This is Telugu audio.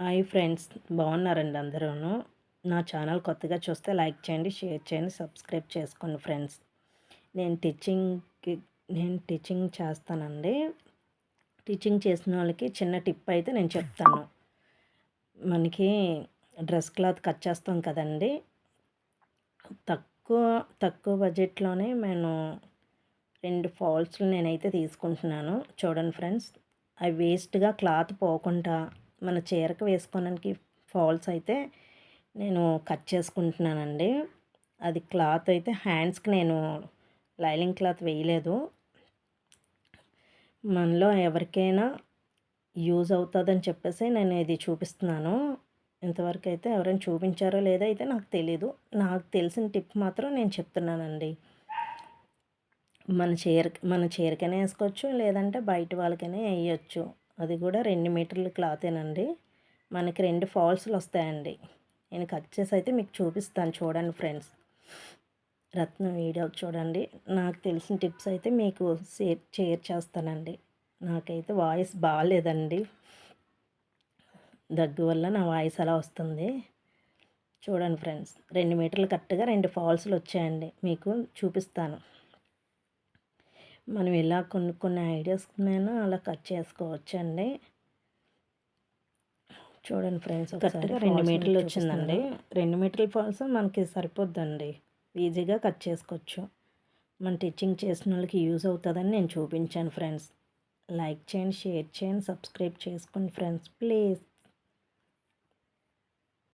హాయ్ ఫ్రెండ్స్ బాగున్నారండి అందరూను. నా ఛానల్ కొత్తగా చూస్తే లైక్ చేయండి షేర్ చేయండి సబ్స్క్రైబ్ చేసుకోండి ఫ్రెండ్స్. నేను టీచింగ్కి నేను టీచింగ్ చేస్తానండి. టీచింగ్ చేసిన వాళ్ళకి చిన్న టిప్ అయితే నేను చెప్తాను. మనకి డ్రెస్ క్లాత్ కట్ చేస్తాం కదండి. తక్కువ తక్కువ బడ్జెట్లోనే నేను రెండు ఫాల్స్లు నేనైతే తీసుకుంటున్నాను. చూడండి ఫ్రెండ్స్ అవి వేస్ట్గా క్లాత్ పోకుండా మన చీరకు వేసుకోవడానికి ఫాల్స్ అయితే నేను కట్ చేసుకుంటున్నానండి. అది క్లాత్ అయితే హ్యాండ్స్కి నేను లైలింగ్ క్లాత్ వేయలేదు. మనలో ఎవరికైనా యూజ్ అవుతుందని చెప్పేసి నేను ఇది చూపిస్తున్నాను. ఇంతవరకు అయితే ఎవరైనా చూపించారో లేదో అయితే నాకు తెలీదు. నాకు తెలిసిన టిప్ మాత్రం నేను చెప్తున్నానండి. మన చీర మన చీరకైనా వేసుకోవచ్చు లేదంటే బయట వాళ్ళకైనా వేయచ్చు. అది కూడా రెండు మీటర్ల క్లాతేనండి. మనకి రెండు ఫాల్స్లు వస్తాయండి నేను కట్ చేసి అయితే మీకు చూపిస్తాను చూడండి ఫ్రెండ్స్. రత్నం వీడియో చూడండి. నాకు తెలిసిన టిప్స్ అయితే మీకు షేర్ షేర్ చేస్తానండి. నాకైతే వాయిస్ బాగాలేదండి దగ్గు వల్ల నా వాయిస్ అలా వస్తుంది. చూడండి ఫ్రెండ్స్. రెండు మీటర్లు కరెక్ట్గా రెండు ఫాల్స్లు వచ్చాయండి మీకు చూపిస్తాను. మనం ఇలా కొన్ని కొన్ని ఐడియాస్ నేను అలా కట్ చేసుకోవచ్చండి. చూడండి ఫ్రెండ్స్ కరెక్ట్గా రెండు మీటర్లు వచ్చిందండి. రెండు మీటర్ల ఫాల్స్ మనకి సరిపోద్దండి. ఈజీగా కట్ చేసుకోవచ్చు. మన టీచింగ్ చేసిన వాళ్ళకి యూజ్ అవుతుందని నేను చూపించాను ఫ్రెండ్స్. లైక్ చేయండి షేర్ చేయండి సబ్స్క్రైబ్ చేసుకోండి ఫ్రెండ్స్. ప్లీజ్.